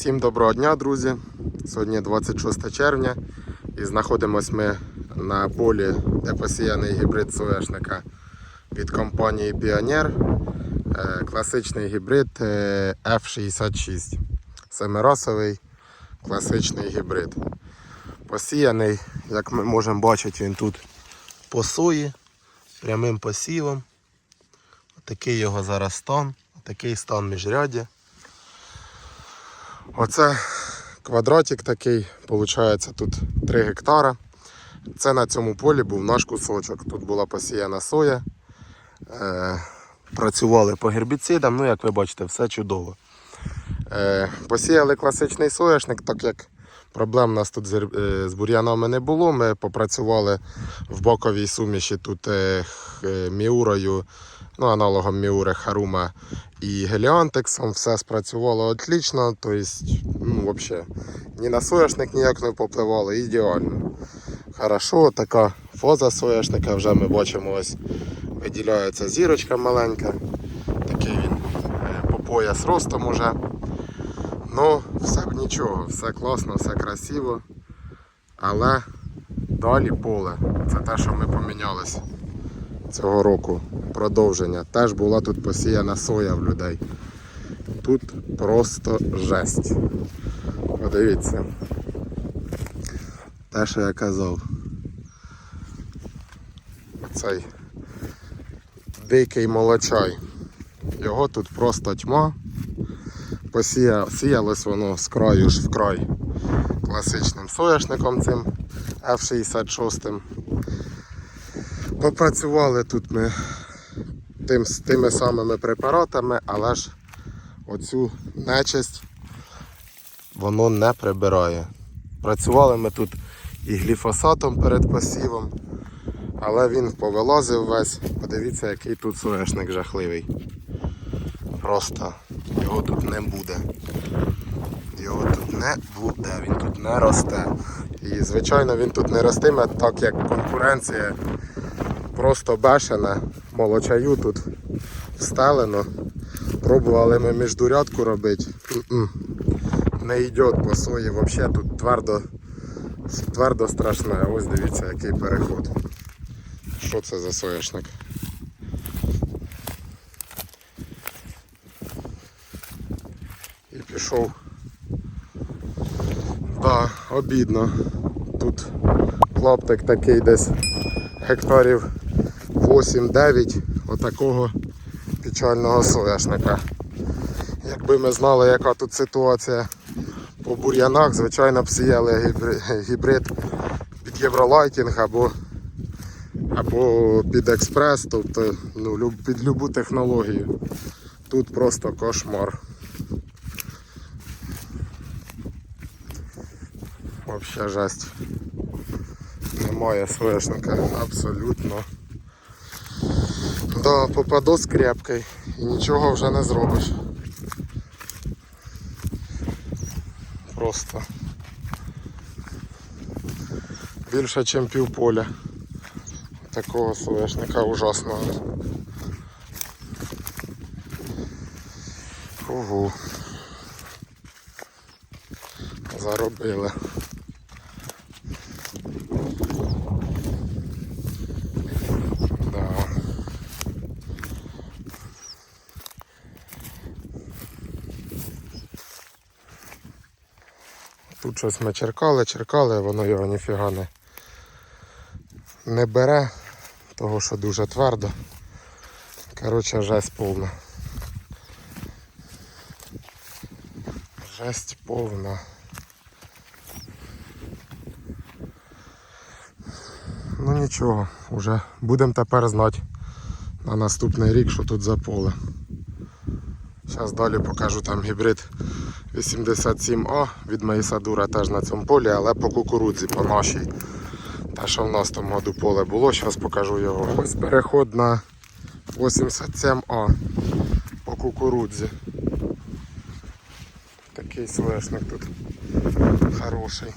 Всім доброго дня, друзі! Сьогодні 26 червня і знаходимось ми на полі, де посіяний гібрид соняшника від компанії Pioneer. Е, Класичний гібрид е, F66. Семирасовий класичний гібрид. Посіяний, як ми можемо бачити, він тут по прямим посівом. Такий його зараз стан, такий стан міжряддя. Оце квадратик такий, виходить, тут 3 гектара. Це на цьому полі був наш кусочок. Тут була посіяна соя. Е, працювали по гербіцидам, ну як ви бачите, все чудово. Е, посіяли класичний соняшник, так як проблем у нас тут з, е, з бур'янами не було. Ми попрацювали в боковій суміші тут е, е, міурою, ну, аналогом міури Харума і Геліантексом. Все спрацювало отлично. Тобто, ну, взагалі, ні на соняшник ніяк не попливало, ідеально. Хорошо, така фоза соняшника, вже ми бачимо, ось виділяється зірочка маленька. Такий він е, по пояс ростом уже. Ну, все б нічого, все класно, все красиво. Але далі поле. Це те, що ми помінялись цього року. Продовження. Теж була тут посіяна соя в людей. Тут просто жесть. Подивіться. Те, що я казав. Цей дикий молочай. Його тут просто тьма. Посія... Сіялось воно з краю ж в край класичним соняшником цим F66. Попрацювали тут ми тим, з тими самими препаратами, але ж оцю нечисть воно не прибирає. Працювали ми тут і гліфосатом перед посівом, але він повилазив весь. Подивіться, який тут соняшник жахливий. Просто його тут не буде. Його тут не буде, він тут не росте. І звичайно він тут не ростиме, так як конкуренція просто бешена. Молочаю тут встелено. Пробували ми міждурядку робити. Не йде по сої, взагалі тут твердо, твердо страшне. Ось дивіться який переход. Що це за соняшник? І пішов. Да, обідно. Тут клаптик такий десь гектарів 8-9 отакого печального соняшника. Якби ми знали, яка тут ситуація по бур'янах, звичайно б сіяли гібрид під євролайтінг або, або під експрес, тобто ну, під любу технологію. Тут просто кошмар. Вообще жесть. Немає соняшника абсолютно. Да, попаду скрепкою і нічого вже не зробиш. Просто більше, ніж півполя. Такого соняшника ужасного. Ого. Заробили. Да. Тут щось ми черкали, черкали, воно його ніфіга не, не бере, того що дуже твердо. Коротше, жесть повна. Жесть повна. Ну нічого, вже будемо тепер знати на наступний рік, що тут за поле. Зараз далі покажу там гібрид 87А від Маїсадура теж на цьому полі, але по кукурудзі, по нашій. Те, що в нас в тому году поле було, зараз покажу його. Ось переход на 87А по кукурудзі. Такий слешник тут хороший.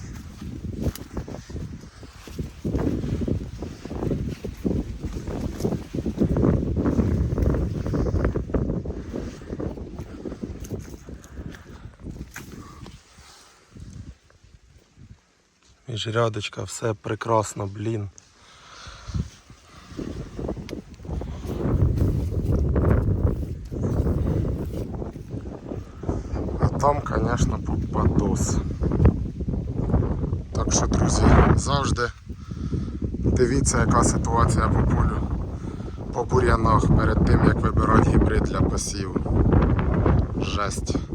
Міжрядочка, все прекрасно, блін. А там, звісно, попадос. Так що, друзі, завжди дивіться, яка ситуація по полю, по бур'янах перед тим, як вибирати гібрид для посіву. Жесть.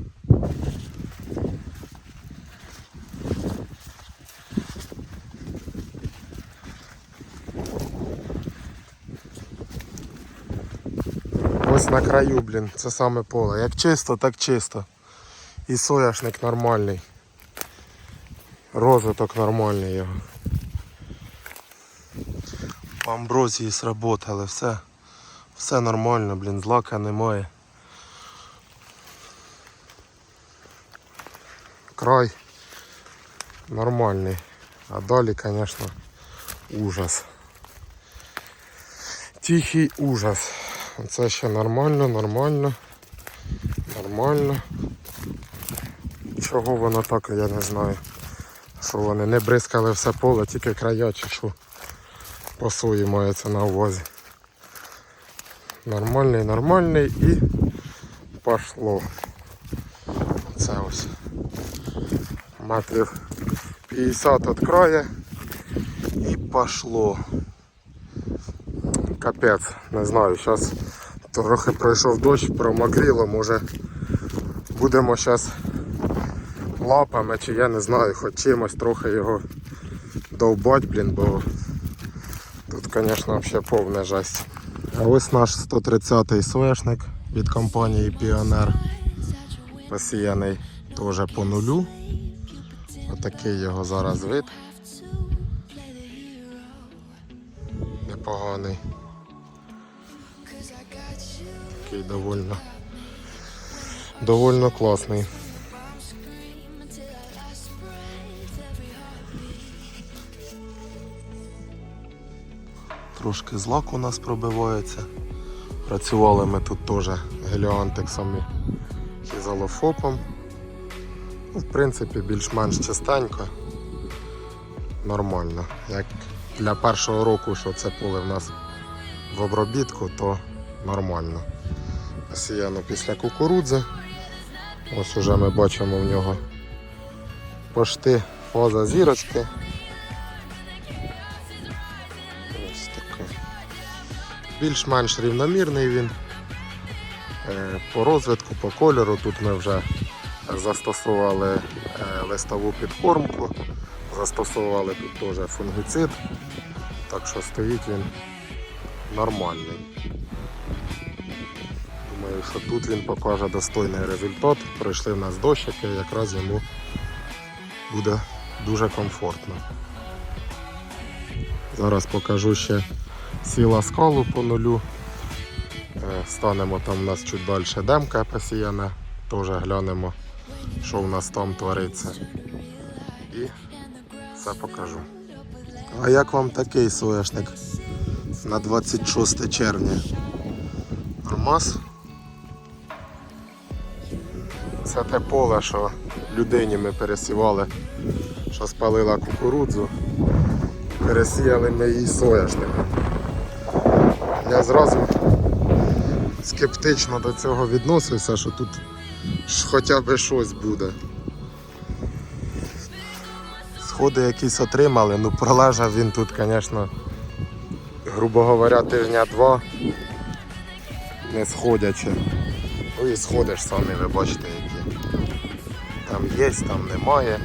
Ось на краю, блін, це саме поле. Як чисто, так чисто. І соняшник нормальний. Розвиток нормальний його. По амброзії сработали, все. Все нормально, блін, злака немає. Край нормальний. А далі, звісно, ужас. Тихий ужас. Це ще нормально, нормально. Нормально. Чого воно так, я не знаю. Що вони не бризкали все поле, тільки края що. По мається на увазі. Нормальний, нормальний і пошло. Це ось. Метрів 50 від краю і пошло. Капець, не знаю, зараз трохи пройшов дощ, промокріло, може будемо зараз лапами чи я не знаю, хоч чимось трохи його довбать, блін, бо тут, звісно, взагалі повна жесть. А ось наш 130-й соняшник від компанії Піонер. Посіяний теж по нулю. Отакий його зараз вид. Непоганий. Такий довольно, довольно класний. Трошки злак у нас пробивається. Працювали ми тут теж геліантексом і хізалофопом. Ну, в принципі, більш-менш чистенько. Нормально. Як для першого року, що це поле в нас в обробітку, то нормально. Посіяно після кукурудзи. Ось уже ми бачимо в нього пошти фаза зірочки. Ось така. Більш-менш рівномірний він. Е, По розвитку, по кольору тут ми вже застосували е, листову підкормку, застосували тут теж фунгіцид, так що стоїть він нормальний. Думаю, що тут він покаже достойний результат. Пройшли в нас дощики, якраз йому буде дуже комфортно. Зараз покажу ще сіла скалу по нулю. Е, Станемо там у нас чуть далі демка посіяна, теж глянемо, що в нас там твориться. І все покажу. А як вам такий соняшник на 26 червня? Нормас? Це те поле, що людині ми пересівали, що спалила кукурудзу. Пересіяли ми її соняшником. Я зразу скептично до цього відносився, що тут хоча б щось буде. Сходи якісь отримали, ну пролежав він тут, звісно, грубо говоря, тижня два не сходячи. Ну і сходиш самі, ви бачите є, там немає,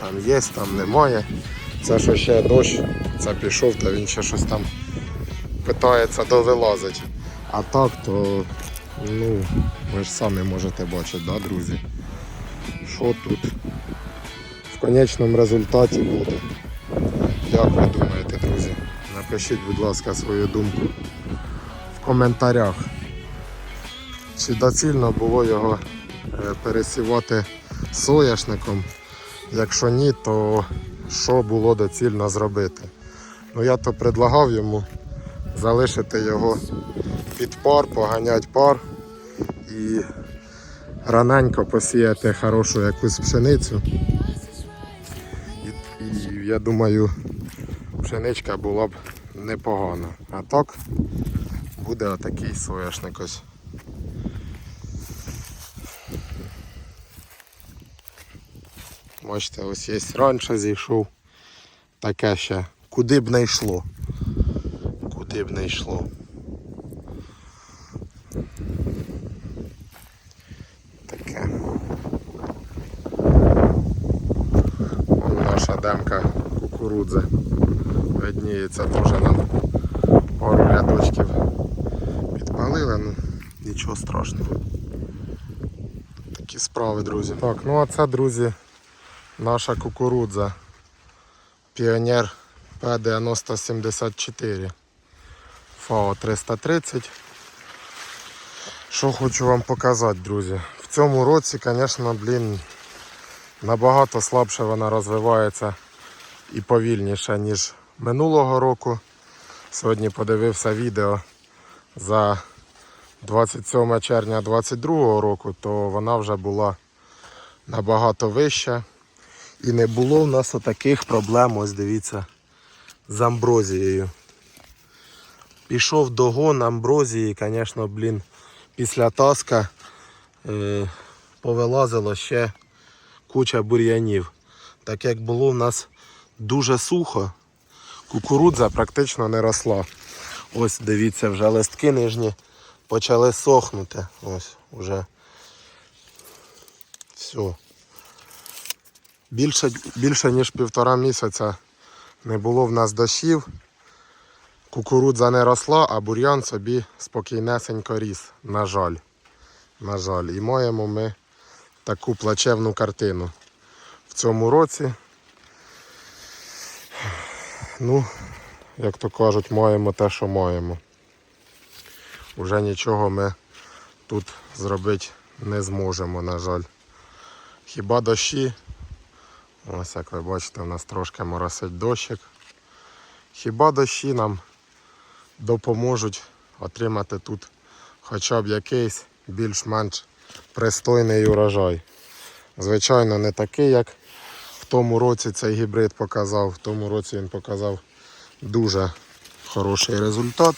там є, там немає. Це що ще дощ, це пішов, то він ще щось там питається довилазить. А так то, ну, ви ж самі можете бачити, да, друзі? Що тут в конечному результаті буде. Як ви думаєте, друзі? Напишіть, будь ласка, свою думку в коментарях. Чи доцільно було його е, пересівати соняшником? Якщо ні, то що було доцільно зробити? Ну я то предлагав йому залишити його під пар, поганяти пар і раненько посіяти хорошу якусь пшеницю. І, і я думаю, пшеничка була б непогана. А так буде отакий соняшник ось. Бачите, ось є раніше зійшов. Таке ще. Куди б не йшло. Куди б не йшло. Таке. Вон наша демка кукурудзи. Видніється теж нам пару рядочків підпалили, ну нічого страшного. Такі справи, друзі. Так, ну а це, друзі, наша кукурудза. Піонер П9074. ФАО 330. Що хочу вам показати, друзі. В цьому році, звісно, блін, набагато слабше вона розвивається і повільніше, ніж минулого року. Сьогодні подивився відео за 27 червня 2022 року, то вона вже була набагато вища. І не було в нас отаких проблем, ось дивіться, з амброзією. Пішов догон амброзії, звісно, блін, після таска е, повилазило ще куча бур'янів. Так як було в нас дуже сухо, кукурудза практично не росла. Ось дивіться, вже листки нижні почали сохнути. Ось вже все. Більше, більше ніж півтора місяця не було в нас дощів. Кукурудза не росла, а бур'ян собі спокійнесенько ріс. На жаль. На жаль. І маємо ми таку плачевну картину в цьому році. Ну, як то кажуть, маємо те, що маємо. Уже нічого ми тут зробити не зможемо, на жаль. Хіба дощі Ось як ви бачите, у нас трошки моросить дощик. Хіба дощі нам допоможуть отримати тут хоча б якийсь більш-менш пристойний урожай. Звичайно, не такий, як в тому році цей гібрид показав. В тому році він показав дуже хороший результат.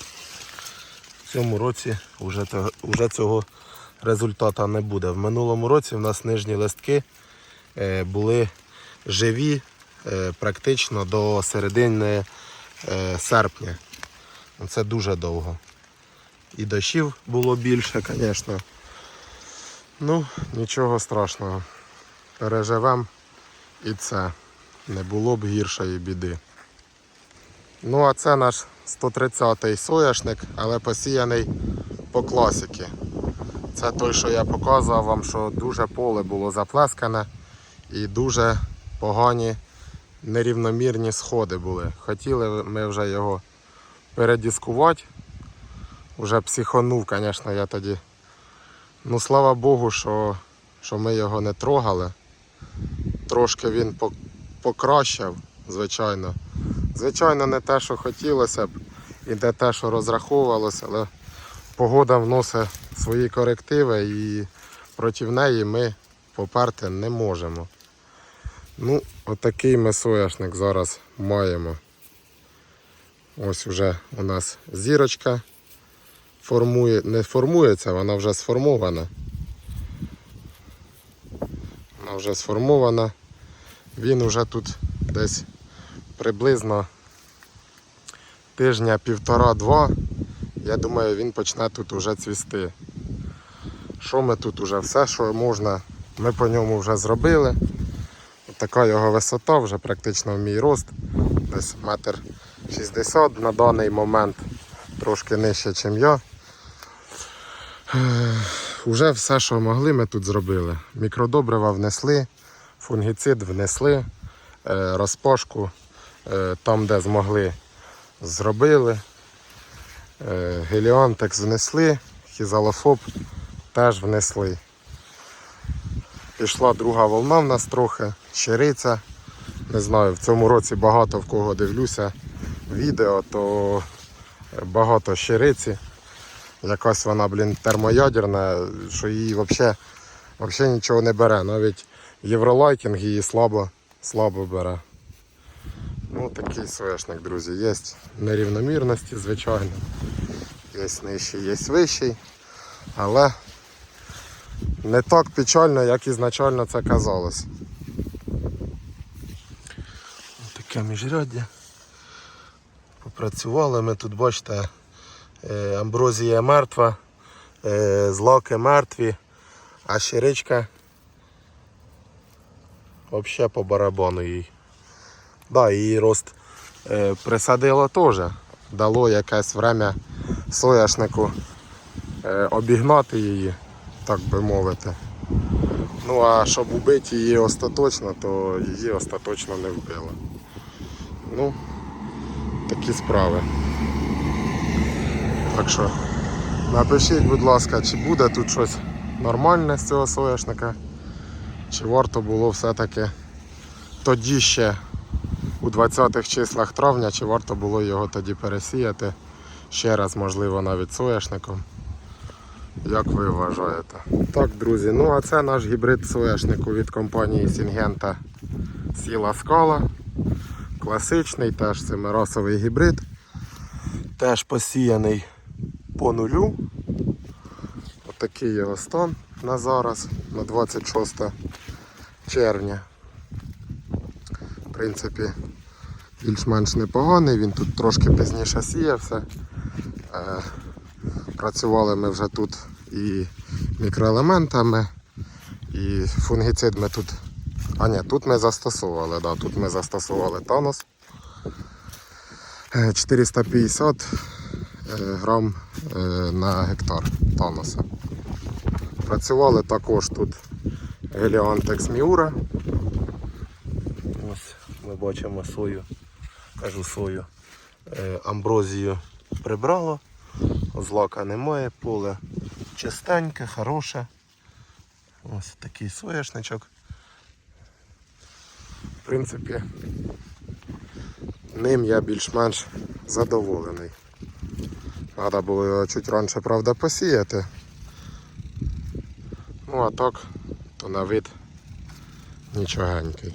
В цьому році вже, вже цього результату не буде. В минулому році в нас нижні листки е, були живі е, практично до середини е, серпня. Це дуже довго. І дощів було більше, звісно. Ну, нічого страшного. Переживемо і це. Не було б гіршої біди. Ну, а це наш 130-й соняшник, але посіяний по класіки. Це той, що я показував вам, що дуже поле було заплескане і дуже погані нерівномірні сходи були. Хотіли ми вже його передіскувати. Уже психонув, звісно, я тоді. Ну, слава Богу, що, що ми його не трогали. Трошки він покращав, звичайно. Звичайно, не те, що хотілося б, і не те, що розраховувалося, але погода вносить свої корективи і проти неї ми поперти не можемо. Ну, отакий ми соняшник зараз маємо. Ось вже у нас зірочка формує, не формується, вона вже сформована. Вона вже сформована. Він вже тут десь приблизно тижня півтора-два. Я думаю, він почне тут уже цвісти. Що ми тут уже все, що можна, ми по ньому вже зробили. Така його висота, вже практично в мій рост. Десь метр 60 на даний момент, трошки нижче, ніж я. Уже все, що могли, ми тут зробили. Мікродобрива внесли, фунгіцид внесли, е, розпашку е, там, де змогли, зробили. Е, Геліантекс внесли, хізалофоб теж внесли. Пішла друга волна в нас трохи, щириця. Не знаю, в цьому році багато в кого дивлюся відео, то багато щириці. Якась вона, блін, термоядерна, що її взагалі, взагалі нічого не бере. Навіть євролайкінг її слабо, слабо бере. Ну, такий соняшник, друзі, є нерівномірності, звичайно. Є нижчий, є вищий. Але не так печально, як ізначально це казалось. Таке міжряддя. Попрацювали ми тут, бачите, е, амброзія мертва, е, злаки мертві, а щиричка взагалі по барабану їй. Да, її рост е, присадило теж. Дало якесь время соняшнику е, обігнати її, так би мовити. Ну а щоб убити її остаточно, то її остаточно не вбило. Ну, такі справи. Так що напишіть, будь ласка, чи буде тут щось нормальне з цього соняшника, чи варто було все-таки тоді ще у 20-х числах травня, чи варто було його тоді пересіяти ще раз, можливо, навіть соняшником. Як ви вважаєте? Так, друзі, ну а це наш гібрид соняшнику від компанії Сінгента Сіла Скала. Класичний, теж семирасовий гібрид. Теж посіяний по нулю. Отакий його стан на зараз, на 26 червня. В принципі, більш-менш непоганий, він тут трошки пізніше сіявся. Е, Працювали ми вже тут і мікроелементами, і фунгіцид ми тут. А ні, тут ми застосовували, да, тут ми застосували Танос. Е, 450 е, грам е, на гектар Таноса. Працювали також тут Геліантекс Міура. Ось ми бачимо сою, кажу сою, е, амброзію прибрало, злака немає, поле чистеньке, хороше. Ось такий соняшничок. В принципі, ним я більш-менш задоволений. Треба було його чуть раніше, правда, посіяти. Ну а так, то на вид нічогенький.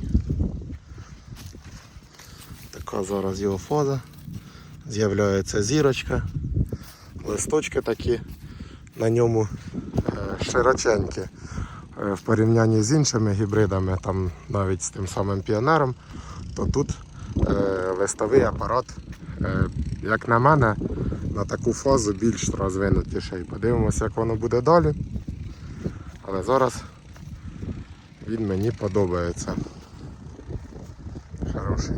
Така зараз його фаза. З'являється зірочка, листочки такі на ньому е, широченькі. Е, В порівнянні з іншими гібридами, там навіть з тим самим піонером, то тут е, листовий апарат, як на мене, на таку фазу більш розвинутіший. Подивимося, як воно буде далі. Але зараз він мені подобається. Хороший.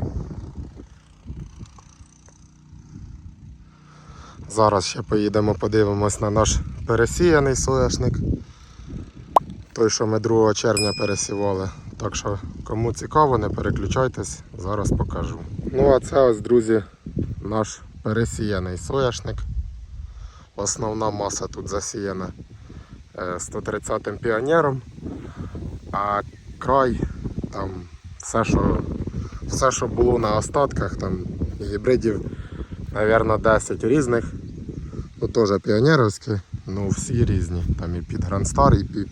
Зараз ще поїдемо, подивимось на наш пересіяний соняшник. Той, що ми 2 червня пересівали. Так що, кому цікаво, не переключайтесь, зараз покажу. Ну а це ось, друзі, наш пересіяний соняшник. Основна маса тут засіяна е, 130-м піонером, а край там все, що, все, що було на остатках, там гібридів, мабуть, 10 різних. Ну, теж піонерівські, ну всі різні. Там і під Грандстар, і під,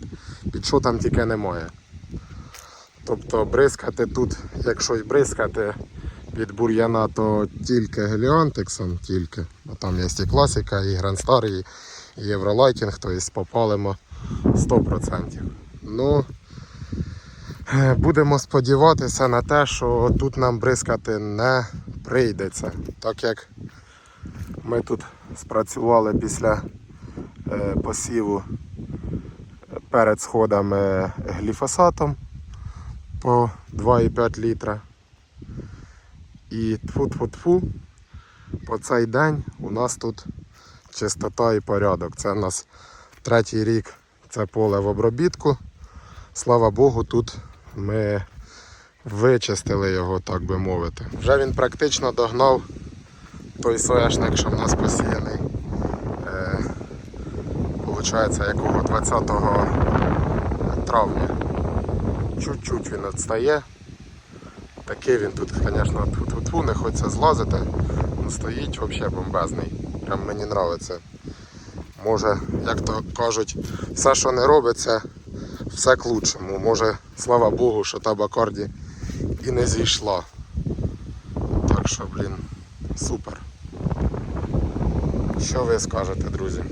під що там тільки немає. Тобто бризкати тут, якщо і бризкати від бур'яна, то тільки геліантексом, тільки. Бо там є і класика, і Грандстар, і Євролайтінг, тобто попалимо 100%. Ну, е, будемо сподіватися на те, що тут нам бризкати не прийдеться. Так як ми тут спрацювали після е, посіву перед сходами гліфосатом по 2,5 літра. І тфу-тфу-тфу, по цей день у нас тут чистота і порядок. Це у нас третій рік це поле в обробітку. Слава Богу, тут ми вичистили його, так би мовити. Вже він практично догнав той соняшник, що в нас посіяний. Е, Получається, якого 20 травня. Чуть-чуть він відстає. Такий він тут, звісно, тьфу-тьфу-тьфу, не хочеться злазити. Ну, стоїть взагалі бомбезний. Прям мені подобається. Може, як то кажуть, все, що не робиться, все к лучшому. Може, слава Богу, що та Бакарді і не зійшла. Так що, блін, супер. Що ви скажете, друзі?